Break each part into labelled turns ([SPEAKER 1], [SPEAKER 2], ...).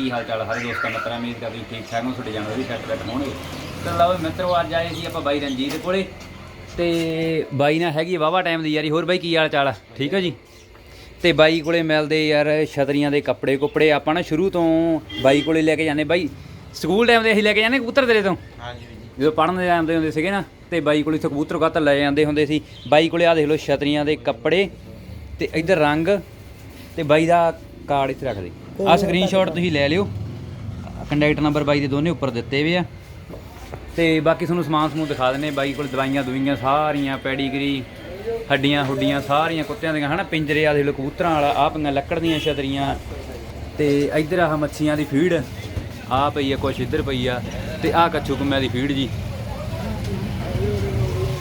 [SPEAKER 1] ਕੀ ਹਾਲ ਚਾਲ ਸਾਰੇ ਦੋਸਤਾਂ ਮਿੱਤਰਾਂ ਕਰਦਾ ਤੁਸੀਂ ਠੀਕ ਠਾਕ ਹੋ ਤੁਹਾਡੇ ਜਾਨਵਰ ਵੀ ਸੈੱਟ ਬੈਠ ਹੋਣਗੇ। ਤਾਂ ਲਓ ਮਿੱਤਰੋ ਅੱਜ ਆਏ ਸੀ ਆਪਾਂ ਬਾਈ ਰਣਜੀਤ ਕੋਲੇ। ਤੇ ਬਾਈ ਨਾਲ ਹੈਗੀ ਵਾਵਾ ਟਾਈਮ ਦੀ ਯਾਰੀ। ਹੋਰ ਬਾਈ ਕੀ ਹਾਲ ਚਾਲ ਆ? ਠੀਕ ਹੈ ਜੀ? ਤੇ ਬਾਈ ਕੋਲੇ ਮਿਲਦੇ ਯਾਰ ਛਤਰੀਆਂ ਦੇ ਕੱਪੜੇ ਕੁਪੜੇ ਆਪਾਂ ਨਾ ਸ਼ੁਰੂ ਤੋਂ ਬਾਈ ਕੋਲੇ ਲੈ ਕੇ ਜਾਂਦੇ। ਬਾਈ ਸਕੂਲ ਟਾਈਮ ਦੇ ਅਸੀਂ ਲੈ ਕੇ ਜਾਂਦੇ ਕਬੂਤਰ ਤੇਰੇ ਤੋਂ?
[SPEAKER 2] ਹਾਂਜੀ
[SPEAKER 1] ਜਦੋਂ ਪੜ੍ਹਨ ਦੇ ਜਾਂਦੇ ਹੁੰਦੇ ਸੀਗੇ ਨਾ ਤੇ ਬਾਈ ਕੋਲੇ ਇੱਥੋਂ ਕਬੂਤਰ ਕੱਤ ਲੈ ਜਾਂਦੇ ਹੁੰਦੇ ਸੀ। ਬਾਈ ਕੋਲੇ ਆ ਦੇਖ ਲਓ ਛਤਰੀਆਂ ਦੇ ਕੱਪੜੇ ਤੇ ਇੱਧਰ ਰੰਗ। ਤੇ ਬਾਈ ਦਾ ਕਾਰਡ ਇੱਥੇ ਰੱਖ ਦੇ। ਆ ਸਕਰੀਨਸ਼ਾਟ ਤੁਸੀਂ ਲੈ ਲਿਓ। ਕੰਟੈਕਟ ਨੰਬਰ ਬਾਈ ਦੇ ਦੋਨੇ ਉੱਪਰ ਦਿੱਤੇ ਹੋਏ ਆ। ਤੇ ਬਾਕੀ ਤੁਹਾਨੂੰ ਸਮਾਨ ਸਮੂਹ ਦਿਖਾ ਦਿੰਨੇ ਬਾਈ ਕੋਲ ਦਵਾਈਆਂ ਦੁਈਆਂ ਸਾਰੀਆਂ ਪੈਡੀਗਰੀ ਹੱਡੀਆਂ ਹੁੱਡੀਆਂ ਸਾਰੀਆਂ ਕੁੱਤਿਆਂ ਦੀਆਂ ਹਨਾ? ਪਿੰਜਰੇ ਆ ਲਓ ਕਬੂਤਰਾਂ ਵਾਲਾ ਆ ਪਈਆਂ ਲੱਕੜ ਦੀਆਂ ਛਤਰੀਆਂ। ਤੇ ਇੱਧਰ ਆਹ ਮੱਛੀਆਂ ਦੀ ਫੀਡ ਆ ਪਈ ਆ ਕੁਛ ਇੱਧਰ ਪਈ ਆ। ਤੇ ਆ ਕੱਛੂ ਕੁੰਮਿਆਂ ਦੀ ਫੀਡ ਜੀ।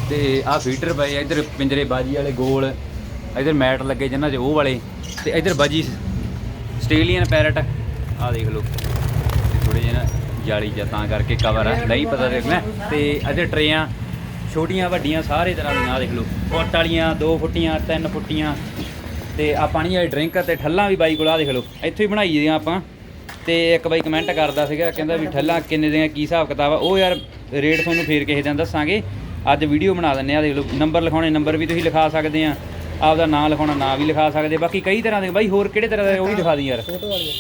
[SPEAKER 1] ਤੇ ਆ ਫੀਡਰ ਪਏ ਇੱਧਰ ਪਿੰਜਰੇ ਬਾਜੀ ਵਾਲੇ ਗੋਲ ਇੱਧਰ ਮੈਟ ਲੱਗੇ ਜਿਨ੍ਹਾਂ 'ਚ ਉਹ ਵਾਲੇ। ਤੇ ਇੱਧਰ ਬਾਜੀ ਆਸਟ੍ਰੇਲੀਅਨ ਪੈਰਟ। ਆ ਦੇਖ ਲਓ। ਥੋੜੇ ਜਿਹੇ ਨਾ ਜਾਲੀ ਜਾਂ ਤਾਂ ਕਰਕੇ ਕਵਰ ਆ। ਨਹੀਂ ਪਤਾ ਦੇਖਣਾ ਤੇ ਇੱਧਰ ਟਰੇਆਂ ਛੋਟੀਆਂ, ਵੱਡੀਆਂ, ਸਾਰੇ ਤਰ੍ਹਾਂ ਦੀਆਂ ਆ ਦੇਖ ਲਓ। ਫੁੱਟ ਵਾਲੀਆਂ 2 ਫੁੱਟੀਆਂ 3 ਫੁੱਟੀਆਂ। ਤੇ ਆ ਪਾਣੀ ਵਾਲੀ ਡਰਿੰਕ ਤੇ ਠੱਲਾਂ ਵੀ ਬਾਈ ਕੋਲ ਆ ਦੇਖ ਲਓ। ਇੱਥੋਂ ਹੀ ਬਣਾਈ ਦੀਆਂ ਆਪਾਂ। ਤੇ ਇੱਕ ਬਾਈ ਕਮੈਂਟ ਕਰਦਾ ਸੀਗਾ, ਕਹਿੰਦਾ ਵੀ ਠੱਲਾਂ ਕਿੰਨੇ ਦੀਆਂ, ਕੀ ਹਿਸਾਬ ਕਿਤਾਬ ਆ। ਉਹ ਯਾਰ ਰੇਟ ਤੁਹਾਨੂੰ ਫੇਰ ਕਿਸੇ ਦਿਨ ਦੱਸਾਂਗੇ। ਅੱਜ ਵੀਡੀਓ ਬਣਾ ਦਿੰਨੇ ਆ ਦੇਖ ਲਓ। ਨੰਬਰ ਲਿਖਾਉਣੇ ਨੰਬਰ ਵੀ ਤੁਸੀਂ ਲਿਖਾ ਸਕਦੇ ਆ। ਆਪਦਾ ਨਾਂ ਲਿਖਾਉਣਾ ਨਾਂ ਵੀ ਲਿਖਾ ਸਕਦੇ। ਬਾਕੀ ਕਈ ਤਰ੍ਹਾਂ ਦੇ ਬਾਈ ਹੋਰ ਕਿਹੜੇ ਤਰ੍ਹਾਂ ਦੇ ਉਹ ਵੀ ਦਿਖਾ ਦੀ ਯਾਰ।
[SPEAKER 2] ਫੋਟੋ ਵਾਲੀ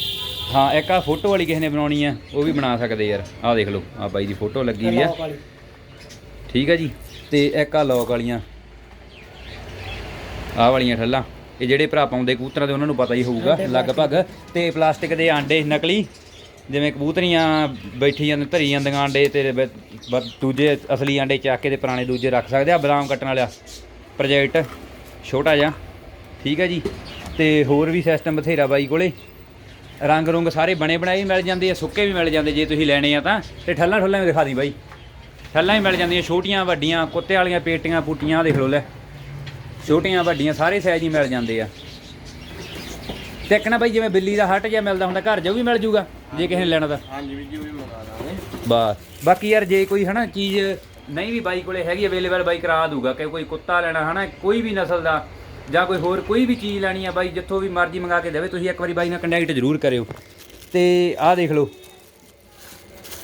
[SPEAKER 1] ਹਾਂ ਇੱਕ ਆ ਫੋਟੋ ਵਾਲੀ ਕਿਸੇ ਨੇ ਬਣਾਉਣੀ ਆ ਉਹ ਵੀ ਬਣਾ ਸਕਦੇ ਯਾਰ। ਆਹ ਦੇਖ ਲਓ ਆ ਬਾਈ ਦੀ ਫੋਟੋ ਲੱਗੀ ਵੀ ਆ। ਠੀਕ ਆ ਜੀ ਤੇ ਇੱਕ ਆ ਲੋਕ ਵਾਲੀਆਂ। ਆਹ ਵਾਲੀਆਂ ਠੱਲਾਂ। ਇਹ ਜਿਹੜੇ ਭਰਾ ਪਾਉਂਦੇ ਕਬੂਤਰਾਂ ਦੇ ਉਹਨਾਂ ਨੂੰ ਪਤਾ ਹੀ ਹੋਊਗਾ ਲਗਭਗ। ਤੇ ਪਲਾਸਟਿਕ ਦੇ ਆਂਡੇ ਨਕਲੀ ਜਿਵੇਂ ਕਬੂਤਰੀਆਂ ਬੈਠੀ ਜਾਂਦੇ ਧਰੀ ਜਾਂਦੀਆਂ ਆਂਡੇ ਤੇ ਦੂਜੇ ਅਸਲੀ ਆਂਡੇ ਚੱਕ ਕੇ ਤੇ ਪੁਰਾਣੇ ਦੂਜੇ ਰੱਖ ਸਕਦੇ ਆ ਬਦਾਮ ਕੱਟਣ ਵਾਲਾ ਪ੍ਰੋਜੈਕਟ। ਛੋਟਾ ਜਿਹਾ। ਠੀਕ ਹੈ ਜੀ। ਤੇ ਹੋਰ ਵੀ ਸਿਸਟਮ ਬਥੇਰਾ ਬਾਈ ਕੋਲੇ। ਰੰਗ ਰੁੰਗ ਸਾਰੇ ਬਣੇ ਬਣਾਏ ਵੀ ਮਿਲ ਜਾਂਦੇ ਆ ਸੁੱਕੇ ਵੀ ਮਿਲ ਜਾਂਦੇ ਜੇ ਤੁਸੀਂ ਲੈਣੇ ਆ ਤਾਂ। ਤੇ ਠੱਲਾਂ ਠੁੱਲਾਂ ਵੀ ਦਿਖਾ ਦੀ ਬਾਈ। ਠੱਲਾਂ ਹੀ ਮਿਲ ਜਾਂਦੀਆਂ ਛੋਟੀਆਂ ਵੱਡੀਆਂ ਕੁੱਤੇ ਵਾਲੀਆਂ ਪੇਟੀਆਂ ਪੂਟੀਆਂ ਦੇਖ ਲਓ ਲੈ। ਛੋਟੀਆਂ ਵੱਡੀਆਂ ਸਾਰੇ ਸਾਈਜ਼ ਹੀ ਮਿਲ ਜਾਂਦੇ ਆ। ਤੇ ਇੱਕ ਨਾ ਬਾਈ ਜਿਵੇਂ ਬਿੱਲੀ ਦਾ ਹੱਟ ਜਿਹਾ ਮਿਲਦਾ ਹੁੰਦਾ ਘਰ ਜਾ ਵੀ ਮਿਲ ਜੂਗਾ ਜੇ ਕਿਸੇ ਨੇ ਲੈਣਾ ਤਾਂ।
[SPEAKER 2] ਹਾਂਜੀ ਵੀਰ ਜੀ ਉਹ ਵੀ ਮੰਗਾ ਦਾਂਗੇ।
[SPEAKER 1] ਬਸ। ਬਾਕੀ ਯਾਰ ਜੇ ਕੋਈ ਹਨਾ ਚੀਜ਼ ਨਹੀਂ ਵੀ ਬਾਈ ਕੋਲੇ ਹੈਗੀ ਅਵੇਲੇਬਲ ਬਾਈ ਕਰਾ ਦੂਗਾ ਕਿ ਕੋਈ ਕੁੱਤਾ ਲੈਣਾ ਹਨਾ ਕੋਈ ਵੀ ਨਸਲ ਦਾ ਜਾਂ ਕੋਈ ਹੋਰ ਕੋਈ ਵੀ ਚੀਜ਼ ਲੈਣੀ ਆ ਬਾਈ ਜਿੱਥੋਂ ਵੀ ਮਰਜ਼ੀ ਮੰਗਾ ਕੇ ਦੇਵੇ ਤੁਸੀਂ ਇੱਕ ਵਾਰੀ ਬਾਈ ਨਾਲ ਕੰਟੈਕਟ ਜ਼ਰੂਰ ਕਰਿਓ। ਤੇ ਆਹ ਦੇਖ ਲਓ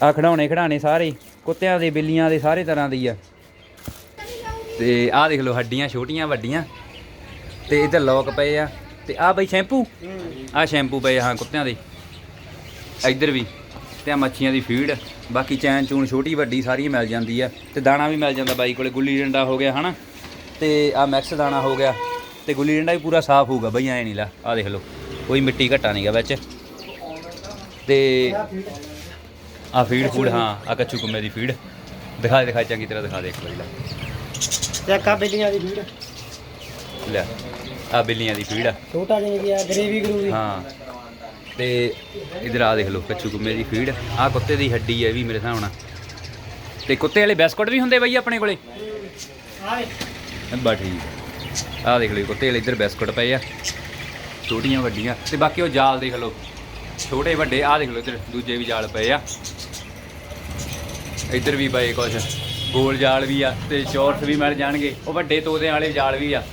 [SPEAKER 1] ਆਹ ਖਿਡੌਣੇ ਖਿਡਾਣੇ ਸਾਰੇ ਕੁੱਤਿਆਂ ਦੇ ਬਿੱਲੀਆਂ ਦੇ ਸਾਰੇ ਤਰ੍ਹਾਂ ਦੀ ਆ। ਤੇ ਆਹ ਦੇਖ ਲਓ ਹੱਡੀਆਂ ਛੋਟੀਆਂ ਵੱਡੀਆਂ ਤੇ ਇੱਧਰ ਲੋਕ ਪਏ ਆ ਤੇ ਆਹ ਬਾਈ ਸ਼ੈਂਪੂ ਆਹ ਸ਼ੈਂਪੂ ਪਏ ਆ ਹਾਂ ਕੁੱਤਿਆਂ ਦੇ। ਇੱਧਰ ਵੀ। ਤੇ ਆ ਮੱਛੀਆਂ ਦੀ ਫੀਡ ਬਾਕੀ ਚੈਨ ਚੂਨ ਛੋਟੀ ਵੱਡੀ ਸਾਰੀ ਮਿਲ ਜਾਂਦੀ ਆ ਤੇ ਦਾਣਾ ਵੀ ਮਿਲ ਜਾਂਦਾ ਬਾਈ ਕੋਲੇ ਗੁੱਲੀ ਡੰਡਾ ਹੋ ਗਿਆ ਹਨਾ? ਤੇ ਆ ਮੈਕਸ ਦਾਣਾ ਹੋ ਗਿਆ ਤੇ ਗੁੱਲੀ ਡੰਡਾ ਵੀ ਪੂਰਾ ਸਾਫ਼ ਹੋਊਗਾ ਬਈ ਐ ਨਹੀਂ ਲਾ ਆ ਦੇਖ ਲਓ ਕੋਈ ਮਿੱਟੀ ਘਟਾ ਨਹੀਂਗਾ ਵਿੱਚ। ਤੇ ਆ ਫੀਡ ਫੂਡ ਹਾਂ ਆ ਕੱਚੂ ਕੁੰਮੇ ਦੀ ਫੀਡ। ਦਿਖਾ ਦੇ ਦਿਖਾ ਚੰਗੀ ਤਰ੍ਹਾਂ ਦਿਖਾ ਦੇ ਇੱਕ ਵਾਰੀ ਲੈ।
[SPEAKER 2] ਚੈੱਕਾ ਬਿੱਲੀਆਂ ਦੀ ਵੀਡ
[SPEAKER 1] ਲੈ ਆ ਬਿੱਲੀਆਂ ਦੀ ਫੀਡ ਆ।
[SPEAKER 2] ਛੋਟਾ ਜਿਹਾ ਆ ਗਰੇਵੀ ਗਰੂਵੀ।
[SPEAKER 1] ਹਾਂ। ਤੇ ਇਧਰ ਆ ਦੇਖ ਲਓ ਕੱਚੂ ਗੁੰਮੇ ਦੀ ਫੀਡ ਆ ਕੁੱਤੇ ਦੀ ਹੱਡੀ ਹੈ ਇਹ ਵੀ ਮੇਰੇ ਹਿਸਾਬ ਨਾਲ। ਤੇ ਕੁੱਤੇ ਵਾਲੇ ਬਿਸਕੁਟ ਵੀ ਹੁੰਦੇ ਬਈ ਆਪਣੇ ਕੋਲੇ? ਬਾ ਠੀਕ ਆ। ਦੇਖ ਲਓ ਜੀ, ਕੁੱਤੇ ਵਾਲੇ ਇੱਧਰ ਬਿਸਕੁਟ ਪਏ ਆ। ਛੋਟੀਆਂ ਵੱਡੀਆਂ। ਤੇ ਬਾਕੀ ਉਹ ਜਾਲ ਦੇਖ ਲਓ ਛੋਟੇ ਵੱਡੇ ਆ ਦੇਖ ਲਓ ਇੱਧਰ ਦੂਜੇ ਵੀ ਜਾਲ ਪਏ ਆ। ਇੱਧਰ ਵੀ ਪਏ ਕੁਛ। ਗੋਲ ਜਾਲ ਵੀ ਆ ਤੇ ਸ਼ੋਰਟਸ ਵੀ ਮਿਲ ਜਾਣਗੇ। ਉਹ ਵੱਡੇ ਤੋਤੇ ਵਾਲੇ ਜਾਲ ਵੀ ਆ।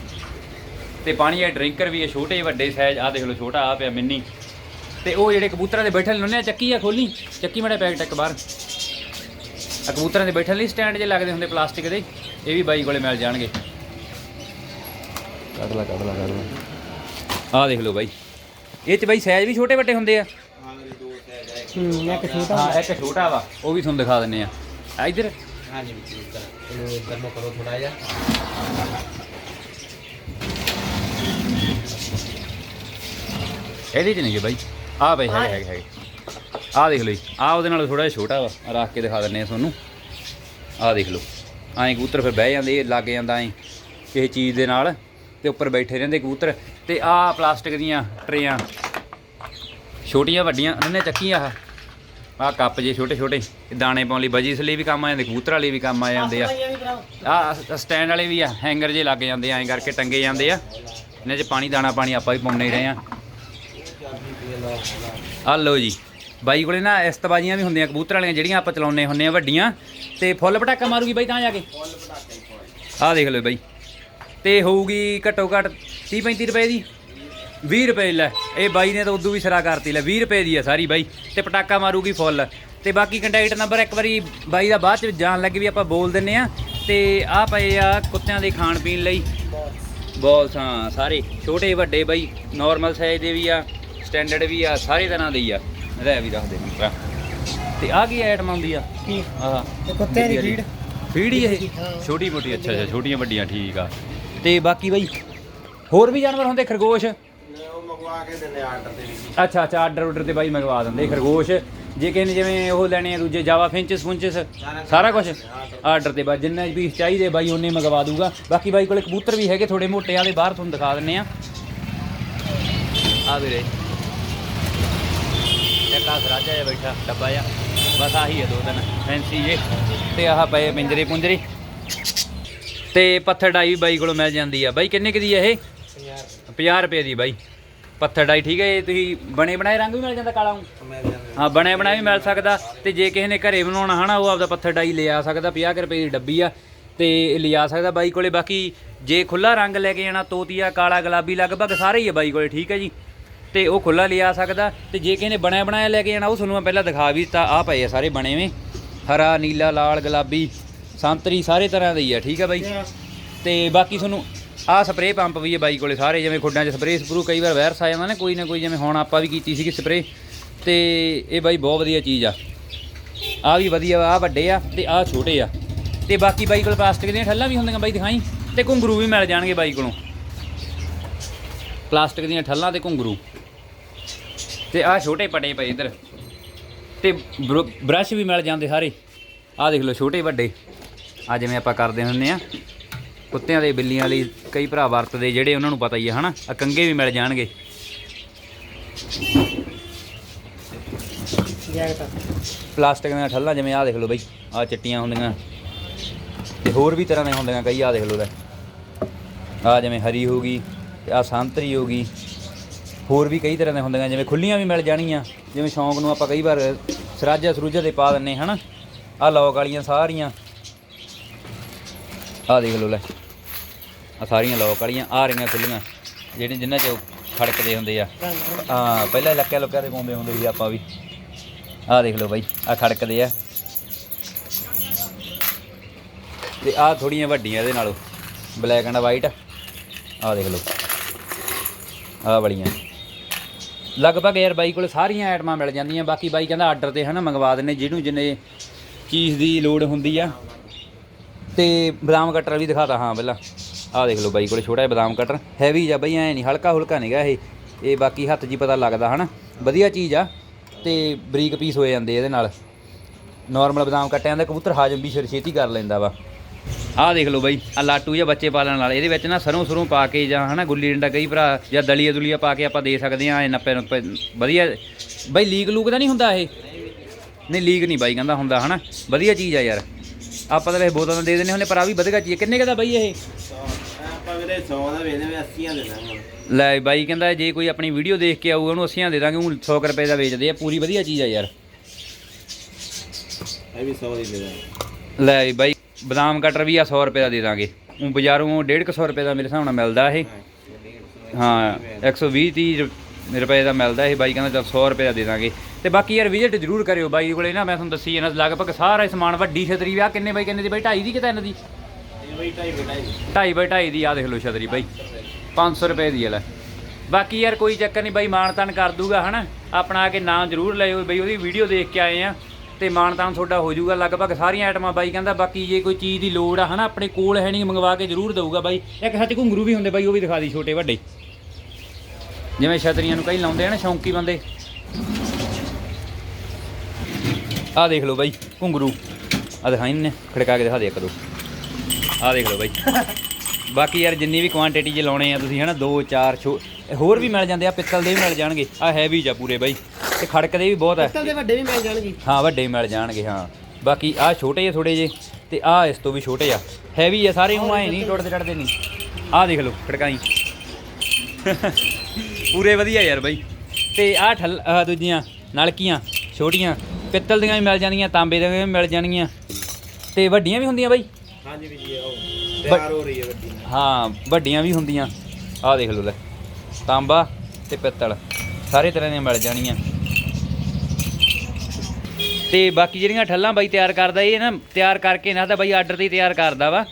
[SPEAKER 1] ਤੇ ਪਾਣੀ ਵਾਲੇ ਡਰਿੰਕਰ ਵੀ ਆ ਛੋਟੇ ਵੱਡੇ ਸਾਈਜ਼ ਆ ਦੇਖ ਲਓ ਛੋਟਾ ਆ ਪਿਆ ਮਿੰਨੀ। ਤੇ ਉਹ ਜਿਹੜੇ ਕਬੂਤਰਾਂ ਦੇ ਬੈਠੇ ਨੇ ਉਹਨੇ ਚੱਕੀ ਆ ਖੋਲੀ ਚੱਕੀ ਮੜਾ ਪੈਕਟ ਇੱਕ ਬਾਹਰ। ਆ ਕਬੂਤਰਾਂ ਦੇ ਬੈਠਣ ਲਈ ਸਟੈਂਡ ਜੇ ਲੱਗਦੇ ਹੁੰਦੇ ਪਲਾਸਟਿਕ ਦੇ ਇਹ ਵੀ ਬਾਈ ਕੋਲੇ ਮਿਲ ਜਾਣਗੇ। ਕੱਢ ਲਾ ਕੱਢ ਲਾ ਕੱਢ ਲਾ। ਆਹ ਦੇਖ ਲਓ ਬਾਈ। ਇਹ ਚ ਬਾਈ ਸਾਈਜ਼ ਵੀ ਛੋਟੇ ਵੱਡੇ ਹੁੰਦੇ ਆ।
[SPEAKER 2] ਹਾਂ ਮੇਰੇ ਇੱਕ ਛੋਟਾ
[SPEAKER 1] ਹਾਂ ਇੱਕ ਛੋਟਾ ਵਾ ਉਹ ਵੀ ਤੁਹਾਨੂੰ ਦਿਖਾ ਦਿੰਨੇ ਆ। ਆ ਇੱਧਰ?
[SPEAKER 2] ਹਾਂਜੀ ਜੀ ਇੱਧਰ ਕਰੋ ਥੋੜਾ ਜਿਹਾ।
[SPEAKER 1] ਇਹਦੇ ਚ ਨਹੀਂ ਬਾਈ। ਆ ਬਾਈ, ਹੈਗੇ ਹੈਗੇ ਹੈਗੇ। ਆਹ ਦੇਖ ਲਓ ਜੀ, ਆਹ ਉਹਦੇ ਨਾਲ ਥੋੜਾ ਜਿਹਾ ਛੋਟਾ ਵਾ, ਆਹ ਰੱਖ ਕੇ ਦਿਖਾ ਦਿੰਨੇ ਆ ਤੁਹਾਨੂੰ। ਆਹ ਦੇਖ ਲਓ, ਐਂ ਕਬੂਤਰ ਫਿਰ ਬਹਿ ਜਾਂਦੇ, ਇਹ ਲੱਗ ਜਾਂਦਾ ਐਂ, ਕਿਸੇ ਚੀਜ਼ ਦੇ ਨਾਲ, ਤੇ ਉੱਪਰ ਬੈਠੇ ਰਹਿੰਦੇ ਕਬੂਤਰ। ਤੇ ਆਹ ਪਲਾਸਟਿਕ ਦੀਆਂ ਟਰੇਆਂ, ਛੋਟੀਆਂ, ਵੱਡੀਆਂ ਇਹਨੇ ਚੱਕੀਆਂ ਆ ਆਹ ਕੱਪ ਜੇ ਛੋਟੇ ਛੋਟੇ, ਇਹ ਦਾਣੇ ਪਾਉਣ ਲਈ ਬਜੀਸ ਲਈ ਵੀ ਕੰਮ ਆ ਜਾਂਦੇ, ਕਬੂਤਰਾਂ ਲਈ ਵੀ ਕੰਮ ਆ ਜਾਂਦੇ ਆ। ਆ ਸਟੈਂਡ ਵਾਲੇ ਵੀ ਆ, ਹੈਂਗਰ ਜੇ ਲੱਗ ਜਾਂਦੇ ਆ, ਐਂ ਕਰਕੇ ਟੰਗੇ ਜਾਂਦੇ ਆ। ਇਹਨਾਂ 'ਚ ਪਾਣੀ, ਦਾਣਾ, ਪਾਣੀ ਆਪਾਂ ਵੀ ਪਾਉਂਦੇ ਹੀ ਰਹੇ ਆ। ਆ ਲਓ ਜੀ। ਬਾਈ ਕੋਲੇ ਨਾ ਇਸਤਬਾਜੀਆਂ ਵੀ ਹੁੰਦੀਆਂ ਕਬੂਤਰ ਵਾਲੀਆਂ ਜਿਹੜੀਆਂ ਆਪਾਂ ਚਲਾਉਂਦੇ ਹੁੰਨੇ ਆ ਵੱਡੀਆਂ। ਤੇ ਫੁੱਲ ਪਟਾਕਾ ਮਾਰੂਗੀ ਬਾਈ ਤਾਂ ਜਾ ਕੇ? ਆਹ ਦੇਖ ਲਓ ਬਾਈ। ਤੇ ਹੋਊਗੀ ਘੱਟੋ ਘੱਟ 30 35 ਰੁਪਏ ਦੀ। 20 ਰੁਪਏ ਲੈ। ਇਹ ਬਾਈ ਨੇ ਤਾਂ ਉਦੋਂ ਵੀ ਸਿਰਾ ਕਰਤੀ ਲੈ 20 ਰੁਪਏ ਦੀ ਆ ਸਾਰੀ ਬਾਈ। ਤੇ ਪਟਾਕਾ ਮਾਰੂਗੀ ਫੁੱਲ। ਤੇ ਬਾਕੀ ਕੰਟੈਕਟ ਨੰਬਰ ਇੱਕ ਵਾਰੀ ਬਾਈ ਦਾ ਬਾਅਦ ਚ ਜਾਣ ਲੱਗੇ ਵੀ ਆਪਾਂ ਬੋਲ ਦਿੰਨੇ ਆ। ਤੇ ਆ ਪਏ ਆ ਕੁੱਤਿਆਂ ਦੇ ਖਾਣ ਪੀਣ ਲਈ। ਬੋਲਸ ਹਾਂ ਸਾਰੇ। ਛੋਟੇ ਵੱਡੇ ਬਾਈ ਨਾਰਮਲ ਸਾਈਜ਼ ਦੇ ਵੀ ਆ। ਸਟੈਂਡਰਡ ਵੀ ਆ ਸਾਰੇ ਤਰ੍ਹਾਂ ਦੇ ਆ। ਲੈ ਵੀ ਦੱਸ ਦੇ ਮਿੱਤਰਾ ਤੇ ਆ ਕੀ ਆਈਟਮ ਆਉਂਦੀ ਆ?
[SPEAKER 2] ਕੀ?
[SPEAKER 1] ਆਹ
[SPEAKER 2] ਤੇ ਕੁੱਤਿਆਂ ਦੀ ਫੀਡ।
[SPEAKER 1] ਫੀਡ ਹੀ ਇਹ। ਛੋਟੀ ਮੋਟੀ ਅੱਛਾ ਅੱਛਾ ਛੋਟੀਆਂ ਵੱਡੀਆਂ ਠੀਕ ਆ। ਤੇ ਬਾਕੀ ਬਾਈ ਹੋਰ ਵੀ ਜਾਨਵਰ ਹੁੰਦੇ ਖਰਗੋਸ਼?
[SPEAKER 2] ਉਹ ਮੰਗਵਾ ਕੇ ਦਿੰਦੇ ਆਰਡਰ ਤੇ ਵੀ।
[SPEAKER 1] ਅੱਛਾ ਅੱਛਾ ਆਰਡਰ ਆਰਡਰ ਤੇ ਬਾਈ ਮੰਗਵਾ ਦਿੰਦੇ ਖਰਗੋਸ਼। ਜੇ ਕਿਸੇ ਨੇ ਜਿਵੇਂ ਉਹ ਲੈਣੇ ਆ ਦੂਜੇ ਜਾਵਾ ਫਿੰਚਸ ਫੁੰਚਸ ਸਾਰਾ ਕੁਝ ਆਰਡਰ ਤੇ ਬਾਈ ਜਿੰਨੇ ਪੀਸ ਚਾਹੀਦੇ ਬਾਈ ਉਹਨੇ ਮੰਗਵਾ ਦੂਗਾ। ਬਾਕੀ ਬਾਈ ਕੋਲੇ ਕਬੂਤਰ ਵੀ ਹੈਗੇ ਥੋੜੇ ਮੋਟੇ ਵਾਲੇ ਬਾਹਰ ਤੁਹਾਨੂੰ ਦਿਖਾ ਦਿੰਨੇ ਆ। ਆ ਵੀਰੇ। ਇੱਕ ਆਹ ਸਰਾਜਾ ਜਿਹਾ ਬੈਠਾ ਡੱਬਾ ਜਿਹਾ। ਬਸ ਆਹੀ ਹੈ ਦੋ ਦਿਨ ਫੈਂਸੀ ਜੇ। ਤੇ ਆਹ ਪਏ ਪਿੰਜਰੇ ਪੁੰਜਰੇ। ਤੇ ਪੱਥਰ ਡਾਈ ਬਾਈ ਕੋਲੋਂ ਮਿਲ ਜਾਂਦੀ ਆ। ਬਾਈ ਕਿੰਨੇ ਕੁ ਦੀ ਆ ਇਹ? 50 ਰੁਪਏ ਦੀ ਬਾਈ। ਪੱਥਰ ਡਾਈ ਠੀਕ ਹੈ ਇਹ? ਤੁਸੀਂ ਬਣੇ ਬਣਾਏ ਰੰਗ ਵੀ ਮਿਲ ਜਾਂਦਾ ਕਾਲਾ ਹਾਂ ਬਣੇ ਬਣਾਏ ਵੀ ਮਿਲ ਸਕਦਾ। ਤੇ ਜੇ ਕਿਸੇ ਨੇ ਘਰੇ ਬਣਾਉਣਾ ਹਨਾ ਉਹ ਆਪਦਾ ਪੱਥਰ ਡਾਈ ਲਿਆ ਸਕਦਾ 50 ਕੁ ਰੁਪਏ ਦੀ ਡੱਬੀ ਆ। ਤੇ ਲਿਆ ਸਕਦਾ ਬਾਈ ਕੋਲੇ। ਬਾਕੀ ਜੇ ਖੁੱਲਾ ਰੰਗ ਲੈ ਕੇ ਜਾਣਾ ਤੋਤੀਆ ਕਾਲਾ ਗੁਲਾਬੀ ਲਗਭਗ ਸਾਰੇ ਹੀ ਆ ਬਾਈ ਕੋਲੇ ਠੀਕ ਹੈ ਜੀ। ਤੇ ਉਹ ਖੁੱਲਾ ਲਿਆ ਸਕਦਾ ਤੇ ਜੇ ਕਿਸੇ ਨੇ ਬਣਿਆ ਬਣਾਇਆ ਲੈ ਕੇ ਜਾਣਾ, ਉਹ ਤੁਹਾਨੂੰ ਮੈਂ ਪਹਿਲਾਂ ਦਿਖਾ ਵੀ ਦਿੱਤਾ। ਆ ਪਏ ਆ ਸਾਰੇ ਬਣੇ ਵੇ ਹਰਾ, ਨੀਲਾ, ਲਾਲ, ਗੁਲਾਬੀ, ਸੰਤਰੀ, ਸਾਰੇ ਤਰ੍ਹਾਂ ਦੇ ਹੀ ਆ, ਠੀਕ ਆ ਬਾਈ? ਤੇ ਬਾਕੀ ਤੁਹਾਨੂੰ ਆਹ ਸਪਰੇਅ ਪੰਪ ਵੀ ਹੈ ਬਾਈ ਕੋਲੇ ਸਾਰੇ, ਜਿਵੇਂ ਖੁੱਡਾਂ 'ਚ ਸਪਰੇਅ ਸਪਰੂ ਕਈ ਵਾਰ ਵਾਇਰਸ ਆ ਜਾਂਦਾ ਨਾ, ਕੋਈ ਨਾ ਕੋਈ ਜਿਵੇਂ ਹੁਣ ਆਪਾਂ ਵੀ ਕੀਤੀ ਸੀਗੀ ਸਪਰੇਅ। ਤੇ ਇਹ ਬਾਈ ਬਹੁਤ ਵਧੀਆ ਚੀਜ਼ ਆ। ਆ ਵੀ ਵਧੀਆ ਆ ਵੱਡੇ ਆ ਤੇ ਆ ਛੋਟੇ ਆ। ਤੇ ਬਾਕੀ ਬਾਈ ਕੋਲ ਪਲਾਸਟਿਕ ਦੀਆਂ ਠੱਲਾਂ ਵੀ ਹੁੰਦੀਆਂ ਬਾਈ ਦਿਖਾਈ, ਤੇ ਘੁੰਗਰੂ ਵੀ ਮਿਲ ਜਾਣਗੇ ਬਾਈ ਕੋਲੋਂ। ਪਲਾਸਟਿਕ ਦੀਆਂ ਠੱਲਾਂ ਤੇ ਘੁੰਗਰੂ। ਤੇ ਆ ਛੋਟੇ ਪਟੇ ਪਏ ਇੱਧਰ। ਤੇ ਬਰ- ਬ੍ਰਸ਼ ਵੀ ਮਿਲ ਜਾਂਦੇ ਸਾਰੇ। ਆ ਦੇਖ ਲਓ ਛੋਟੇ ਵੱਡੇ। ਆ ਜਿਵੇਂ ਆਪਾਂ ਕਰਦੇ ਹੁੰਦੇ ਆ ਕੁੱਤਿਆਂ ਦੇ ਬਿੱਲੀਆਂ ਲਈ ਕਈ ਭਰਾ ਵਰਤਦੇ, ਜਿਹੜੇ ਉਹਨਾਂ ਨੂੰ ਪਤਾ ਹੀ ਆ ਹਨਾ? ਆ ਕੰਗੇ ਵੀ ਮਿਲ ਜਾਣਗੇ। ਪਲਾਸਟਿਕ ਦੀਆਂ ਠੱਲਾਂ ਜਿਵੇਂ ਆਹ ਦੇਖ ਲਓ ਬਈ, ਆਹ ਚਿੱਟੀਆਂ ਹੁੰਦੀਆਂ। ਤੇ ਹੋਰ ਵੀ ਤਰ੍ਹਾਂ ਦੀਆਂ ਹੁੰਦੀਆਂ, ਕਈ ਆਹ ਦੇਖ ਲਓ ਲੈ। ਆਹ ਜਿਵੇਂ ਹਰੀ ਹੋ ਗਈ, ਤੇ ਆਹ ਸੰਤਰੀ ਹੋ ਗਈ। ਹੋਰ ਵੀ ਕਈ ਤਰ੍ਹਾਂ ਦੇ ਹੁੰਦੀਆਂ ਜਿਵੇਂ ਖੁੱਲੀਆਂ ਵੀ ਮਿਲ ਜਾਣਗੀਆਂ ਜਿਵੇਂ ਸ਼ੌਂਕ ਨੂੰ ਆਪਾਂ ਕਈ ਵਾਰ ਸਰਾਜਾ ਸਰੂਜਾ ਤੇ ਪਾ ਦਿੰਨੇ ਹਨਾ? ਆਹ ਲੌਕ ਵਾਲੀਆਂ ਸਾਰੀਆਂ। ਆਹ ਦੇਖ ਲਓ ਲੈ। ਆ ਸਾਰੀਆਂ ਲੌਕ ਵਾਲੀਆਂ ਆ ਰਹੀਆਂ ਖੁੱਲੀਆਂ, ਜਿਹੜੀਆਂ ਜਿਨ੍ਹਾਂ 'ਚ ਉਹ ਖੜਕਦੇ ਹੁੰਦੇ ਆ। ਹਾਂ, ਪਹਿਲਾਂ ਲੱਕਿਆ ਲੁੱਕਿਆ ਤੇ ਪਾਉਂਦੇ ਹੁੰਦੇ ਸੀ ਆਪਾਂ ਵੀ। ਆਹ ਦੇਖ ਲਓ ਬਾਈ ਆ ਖੜਕਦੇ ਆ। ਤੇ ਆਹ ਥੋੜੀਆਂ ਵੱਡੀਆਂ ਇਹਦੇ ਨਾਲੋਂ। Black and white. ਆਹ ਦੇਖ ਲਓ। ਆਹ ਵਾਲੀਆਂ। ਲਗਭਗ ਯਾਰ ਬਾਈ ਕੋਲ ਸਾਰੀਆਂ ਆਈਟਮਾਂ ਮਿਲ ਜਾਂਦੀਆਂ, ਬਾਕੀ ਬਾਈ ਕਹਿੰਦਾ ਆਰਡਰ ਤੇ ਹਨਾ ਮੰਗਵਾ ਦਿੰਨੇ ਜਿਹਨੂੰ ਜਿੰਨੇ ਚੀਜ਼ ਦੀ ਲੋੜ ਹੁੰਦੀ ਆ। ਤੇ ਬਦਾਮ ਕਟਰ ਵੀ ਦਿਖਾਤਾ, ਹਾਂ ਪਹਿਲਾਂ। ਆਹ ਦੇਖ ਲਓ ਬਾਈ ਕੋਲੇ ਛੋਟਾ ਜਿਹਾ ਬਦਾਮ ਕਟਰ ਹੈਵੀ ਜਾਂ ਬਈ, ਐ ਨਹੀਂ, ਹਲਕਾ ਹੁਲਕਾ ਨਹੀਂਗਾ ਇਹ। ਇਹ ਬਾਕੀ ਹੱਥ 'ਚ ਹੀ ਪਤਾ ਲੱਗਦਾ ਹਨਾ। ਵਧੀਆ ਚੀਜ਼ ਆ, ਤੇ ਬਰੀਕ ਪੀਸ ਹੋ ਜਾਂਦੇ ਇਹਦੇ ਨਾਲ। ਨਾਰਮਲ ਬਦਾਮ ਕੱਟਿਆਂ ਦਾ ਕਬੂਤਰ ਹਾਜ਼ਮ ਵੀ ਛੇ- ਛੇਤੀ ਕਰ ਲੈਂਦਾ ਵਾ। ਆਹ ਦੇਖ ਲਓ ਬਾਈ ਆ ਲਾਟੂ ਜਾਂ ਬੱਚੇ ਪਾਲਣ ਵਾਲੇ ਇਹਦੇ ਵਿੱਚ ਨਾ ਸਰੋਂ ਸਰੋਂ ਪਾ ਕੇ ਜਾਂ ਹਨਾ ਗੁੱਲੀ ਡੰਡਾ ਕਈ ਭਰਾ ਜਾਂ ਦਲੀਆ ਦੁਲੀਆ ਪਾ ਕੇ ਆਪਾਂ ਦੇ ਸਕਦੇ ਆ ਐ ਨੱਪੇ ਨੱਪੇ ਵਧੀਆ। ਬਾਈ ਲੀਕ ਲੂਕ ਤਾਂ ਨਹੀਂ ਹੁੰਦਾ ਇਹ? ਨਹੀਂ ਲੀਕ ਨਹੀਂ ਬਾਈ ਕਹਿੰਦਾ ਹੁੰਦਾ ਹਨਾ। ਵਧੀਆ ਚੀਜ਼ ਆ ਯਾਰ। ਆਪਾਂ ਤਾਂ ਵੈਸੇ ਬੋਤਲਾਂ ਦੇ ਦਿੰਦੇ ਹੁੰਦੇ ਪਰ ਆ ਵੀ ਵਧੀਆ ਚੀਜ਼ ਆ। ਕਿੰਨੇ ਕਦਾ ਬਾਈ ਇਹ?
[SPEAKER 2] ਆਪਾਂ ਵੀਰੇ 100 ਦਾ ਵੇਚਦੇ ਵੀ 80 ਦੇ ਦਾਂਗੇ
[SPEAKER 1] ਲੈ ਬਾਈ ਕਹਿੰਦਾ ਜੇ ਕੋਈ ਆਪਣੀ ਵੀਡੀਓ ਦੇਖ ਕੇ ਆਊਗਾ ਉਹਨੂੰ 80 ਦੇ ਦਾਂਗੇ ਉਹ 100 ਕੁ ਰੁਪਏ ਦਾ ਵੇਚਦੇ ਆ। ਪੂਰੀ ਵਧੀਆ ਚੀਜ਼ ਆ ਯਾਰ।
[SPEAKER 2] ਇਹ ਵੀ 100 ਦੀ ਦੇ ਦਾਂਗੇ।
[SPEAKER 1] ਲੈ ਬਾਈ। ਬਦਾਮ ਕਟਰ ਵੀ ਆ 100 ਰੁਪਏ ਦਾ ਦੇ ਦਾਂਗੇ। ਉਹ ਬਾਜ਼ਾਰੋਂ 150 ਰੁਪਏ ਦਾ ਮੇਰੇ ਹਿਸਾਬ ਨਾਲ ਮਿਲਦਾ ਇਹ। ਹਾਂ 120 30 ਰੁਪਏ ਦਾ ਮਿਲਦਾ ਇਹ। ਬਾਈ ਕਹਿੰਦਾ ਚੱਲ 100 ਰੁਪਏ ਦਾ ਦੇ ਦਾਂਗੇ। ਤੇ ਬਾਕੀ ਯਾਰ ਵਿਜ਼ਿਟ ਜ਼ਰੂਰ ਕਰਿਓ ਬਾਈ ਕੋਲੇ ਨਾ, ਮੈਂ ਤੁਹਾਨੂੰ ਦੱਸੀ ਇਹਨਾਂ ਲਗਭਗ ਸਾਰਾ ਸਮਾਨ ਵੱਡੀ ਛਤਰੀ ਵੀ ਆ। ਕਿੰਨੇ ਬਾਈ, ਕਿੰਨੇ ਦੀ ਬਾਈ? 2.5 ਦੀ ਕਿ 3 ਦੀ?
[SPEAKER 2] ਇਹ ਬਈ, ਢਾਈ
[SPEAKER 1] 2.5 ਬਾਈ 2.5 ਦੀ। ਆ ਦੇਖ ਲਓ ਛਤਰੀ ਬਾਈ। 500 ਰੁਪਏ ਦੀ ਹੈ ਲੈ। ਬਾਕੀ ਯਾਰ ਕੋਈ ਚੱਕਰ ਨਹੀਂ ਬਾਈ ਮਾਨਤਾਨ ਕਰ ਦੂਗਾ, ਹਨਾ? ਆਪਣਾ ਆ ਕੇ ਨਾਮ ਜ਼ਰੂਰ ਲਿਓ ਬਈ ਉਹਦੀ ਵੀਡੀਓ ਦੇਖ ਕੇ ਆਏ ਆ। ਤੇ ਮਾਨਤਾਨ ਤੁਹਾਡਾ ਹੋ ਜਾਊਗਾ, ਲਗਭਗ ਸਾਰੀਆਂ ਆਈਟਮਾਂ ਬਾਈ ਕਹਿੰਦਾ, ਬਾਕੀ ਜੇ ਕੋਈ ਚੀਜ਼ ਦੀ ਲੋੜ ਆ, ਹਨਾ, ਆਪਣੇ ਕੋਲ ਹੈ ਨਹੀਂ, ਮੰਗਵਾ ਕੇ ਜ਼ਰੂਰ ਦਊਗਾ ਬਾਈ। ਇੱਕ ਸੱਚ ਘੁੰਗਰੂ ਵੀ ਹੁੰਦੇ ਬਾਈ, ਉਹ ਵੀ ਦਿਖਾ ਦੀ ਛੋਟੇ ਵੱਡੇ। ਜਿਵੇਂ ਛਤਰੀਆਂ ਨੂੰ ਕਈ ਲਾਉਂਦੇ ਆ ਨਾ, ਸ਼ੌਂਕੀ ਬੰਦੇ। ਆਹ ਦੇਖ ਲਓ ਬਾਈ, ਘੁੰਗਰੂ। ਆ ਦਿਖਾਈ ਨੇ ਖੜਕਾ ਕੇ ਦਿਖਾ ਦੇ ਇੱਕ ਦੋ ਆਹ ਦੇਖ ਲਓ ਬਾਈ। ਬਾਕੀ ਯਾਰ, ਜਿੰਨੀ ਵੀ ਕੁਆਂਟੀਟੀ ਜੇ ਲਾਉਣੇ ਆ ਤੁਸੀਂ, ਹਨਾ 2 4 ਛੋ ਹੋਰ ਵੀ ਮਿਲ ਜਾਂਦੇ ਆ, ਪਿੱਤਲ ਦੇ ਵੀ ਮਿਲ ਜਾਣਗੇ। ਆ ਹੈਵੀ ਜਾਂ ਪੂਰੇ ਬਾਈ। ਤੇ ਖੜਕਦੇ ਵੀ ਬਹੁਤ ਆ।
[SPEAKER 2] ਪਿੱਤਲ ਦੇ ਵੱਡੇ ਵੀ ਮਿਲ ਜਾਣਗੇ।
[SPEAKER 1] ਹਾਂ ਵੱਡੇ ਮਿਲ ਜਾਣਗੇ ਹਾਂ। ਬਾਕੀ ਆ ਛੋਟੇ ਆ ਥੋੜੇ ਜੇ ਤੇ ਆ ਇਸ ਤੋਂ ਵੀ ਛੋਟੇ ਆ। ਹੈਵੀ ਆ ਸਾਰੇ ਉਹ ਐ ਨਹੀਂ ਟੁੱਟਦੇ ਟੱਟਦੇ ਨਹੀਂ। ਆਹ ਦੇਖ ਲਓ ਖੜਕਾਈ। ਪੂਰੇ ਵਧੀਆ ਯਾਰ ਬਾਈ। ਤੇ ਆਹ ਠੱਲ ਆਹ ਦੂਜੀਆਂ ਨਲਕੀਆਂ ਛੋਟੀਆਂ ਪਿੱਤਲ ਦੀਆਂ ਵੀ ਮਿਲ ਜਾਣਗੀਆਂ ਤਾਂਬੇ ਦੀਆਂ ਵੀ ਮਿਲ ਜਾਣਗੀਆਂ। ਤੇ ਵੱਡੀਆਂ ਵੀ ਹੁੰਦੀਆਂ ਬਾਈ?
[SPEAKER 2] ਹਾਂਜੀ ਵੀ ਜੀ ਉਹ ਤਿਆਰ ਹੋ ਰਹੀ ਹੈ ਵੱਡੀ।
[SPEAKER 1] ਹਾਂ ਵੱਡੀਆਂ ਵੀ ਹੁੰਦੀਆਂ। ਆਹ ਦੇਖ ਲਓ ਲੈ ਤਾਂਬਾ ਤੇ ਪਿੱਤਲ। ਸਾਰੇ ਤਰ੍ਹਾਂ ਦੀਆਂ ਮਿਲ ਜਾਣੀਆਂ ਤੇ ਬਾਕੀ ਜਿਹੜੀਆਂ ਠੱਲਾਂ ਬਾਈ ਤਿਆਰ ਕਰਦਾ, ਇਹ ਨਾ ਤਿਆਰ ਕਰਕੇ ਨਾ ਤਾਂ ਬਾਈ ਆਰਡਰ ਤੇ ਤਿਆਰ ਕਰਦਾ ਵਾ।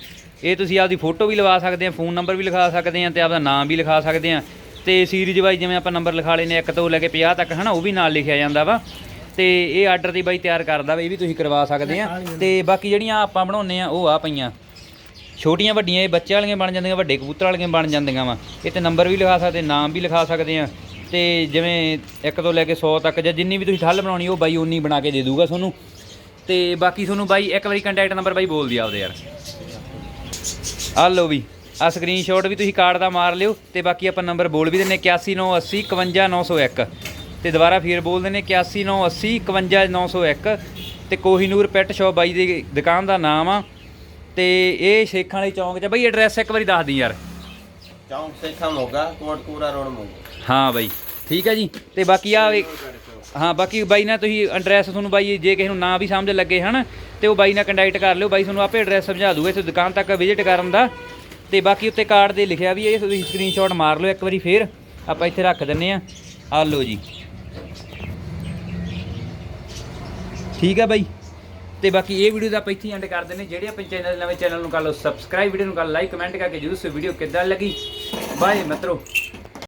[SPEAKER 1] ਇਹ ਤੁਸੀਂ ਆਪਦੀ ਫੋਟੋ ਵੀ ਲਵਾ ਸਕਦੇ ਆ ਫੋਨ ਨੰਬਰ ਵੀ ਲਿਖਾ ਸਕਦੇ ਆ ਤੇ ਆਪਦਾ ਨਾਮ ਵੀ ਲਿਖਾ ਸਕਦੇ ਆ। ਤੇ ਸੀਰੀਜ਼ ਵਾਈਜ਼ ਜਿਵੇਂ ਆਪਾਂ ਨੰਬਰ ਲਿਖਾ ਲੈਨੇ ਇੱਕ ਤੋਂ ਲੈ ਕੇ 50 ਤੱਕ, ਹਨਾ, ਉਹ ਵੀ ਨਾਲ ਲਿਖਿਆ ਜਾਂਦਾ ਵਾ। ਤੇ ਇਹ ਆਰਡਰ ਤੇ ਬਾਈ ਤਿਆਰ ਕਰਦਾ ਵਾ, ਇਹ ਵੀ ਤੁਸੀਂ ਕਰਵਾ ਸਕਦੇ ਆ। ਤੇ ਬਾਕੀ ਜਿਹੜੀਆਂ ਆਪਾਂ ਬਣਾਉਨੇ ਆ, ਉਹ ਆ ਪਈਆਂ। ਛੋਟੀਆਂ ਵੱਡੀਆਂ, ਇਹ ਬੱਚੇ ਵਾਲੀਆਂ ਬਣ ਜਾਂਦੀਆਂ, ਵੱਡੇ ਕਬੂਤਰ ਵਾਲੀਆਂ ਬਣ ਜਾਂਦੀਆਂ ਵਾ। ਇਹ ਤੇ ਨੰਬਰ ਵੀ ਲਿਖਾ ਸਕਦੇ, ਨਾਮ ਵੀ ਲਿਖਾ ਸਕਦੇ ਆ। ਤੇ ਜਿਵੇਂ ਇੱਕ ਤੋਂ ਲੈ ਕੇ 100 ਤੱਕ ਜਾਂ ਜਿੰਨੀ ਵੀ ਤੁਸੀਂ ਠੱਲ ਬਣਾਉਣੀ, ਉਹ ਬਾਈ ਉਨੀ ਬਣਾ ਕੇ ਦੇ ਦੂਗਾ ਤੁਹਾਨੂੰ। ਤੇ ਬਾਕੀ ਤੁਹਾਨੂੰ ਬਾਈ ਇੱਕ ਵਾਰੀ ਕੰਟੈਕਟ ਨੰਬਰ ਬਾਈ ਬੋਲ ਦਿਆ ਆਪਦੇ ਯਾਰ। ਆ ਲਓ ਵੀ ਆ ਸਕਰੀਨਸ਼ਾਟ ਵੀ ਤੁਸੀਂ ਕਾਰਡ ਦਾ ਮਾਰ ਲਿਓ ਤੇ ਬਾਕੀ ਆਪਾਂ ਨੰਬਰ ਬੋਲ ਵੀ ਦਿੰਨੇ 8198 51901 ਤੇ ਦੁਬਾਰਾ ਫੇਰ ਬੋਲ ਦਿੰਨੇ 8198 51901 ਤੇ ਕੋਹੀਨੂਰ ਪੈਟ ਸ਼ਾਪ ਬਾਈ ਦੀ ਦੁਕਾਨ ਦਾ ਨਾਮ ਆ। ਤੇ ਇਹ ਸ਼ੇਖਾਂ ਵਾਲੀ ਚੌਂਕ 'ਚ ਬਾਈ ਐਡਰੈਸ ਇੱਕ ਵਾਰੀ ਦੱਸ ਦੀ ਯਾਰ।
[SPEAKER 2] ਚੌਂਕ ਸੇਖਾ ਮੋਗਾ ਕੋਟਕੂਰਾ ਰੋਡ ਮੋਗਾ।
[SPEAKER 1] ਹਾਂ ਬਾਈ। ਠੀਕ ਹੈ ਜੀ। ਤੇ ਬਾਕੀ ਆ ਹਾਂ, ਬਾਕੀ ਬਾਈ ਨਾਲ ਤੁਸੀਂ ਐਡਰੈਸ ਤੁਹਾਨੂੰ ਬਾਈ ਜੇ ਕਿਸੇ ਨੂੰ ਨਾ ਵੀ ਸਮਝ ਲੱਗੇ, ਹਨ, ਤੇ ਉਹ ਬਾਈ ਨਾਲ ਕੰਟੈਕਟ ਕਰ ਲਿਓ। ਬਾਈ ਤੁਹਾਨੂੰ ਆਪੇ ਐਡਰੈਸ ਸਮਝਾ ਦੂਗਾ ਇੱਥੇ ਦੁਕਾਨ ਤੱਕ ਵਿਜ਼ਿਟ ਕਰਨ ਦਾ। ਤੇ ਬਾਕੀ ਉੱਤੇ ਕਾਰਡ ਦੇ ਲਿਖਿਆ ਵੀ ਇਹ ਤੁਸੀਂ ਸਕਰੀਨਸ਼ਾਟ ਮਾਰ ਲਿਓ ਇੱਕ ਵਾਰੀ ਫੇਰ। ਆਪਾਂ ਇੱਥੇ ਰੱਖ ਦਿੰਨੇ ਆ ਆ ਲਓ ਜੀ। ਠੀਕ ਹੈ ਬਾਈ। ਤੇ ਬਾਕੀ ਇਹ ਵੀਡੀਓ ਦਾ ਆਪਾਂ ਇੱਥੇ ਐਂਡ ਕਰ ਦਿੰਨੇ ਜਿਹੜੇ ਆਪਣੇ ਚੈਨਲ ਨਵੇਂ ਚੈਨਲ ਨੂੰ ਕਰ ਲਓ ਸਬਸਕ੍ਰਾਈਬ ਵੀਡੀਓ ਨੂੰ ਕਰ ਲਾਈਕ ਕਮੈਂਟ ਕਰਕੇ ਜਰੂਰ ਸੋ ਵੀਡੀਓ ਕਿੱਦਾਂ ਲੱਗੀ। ਬਾਏ ਮਿੱਤਰੋ।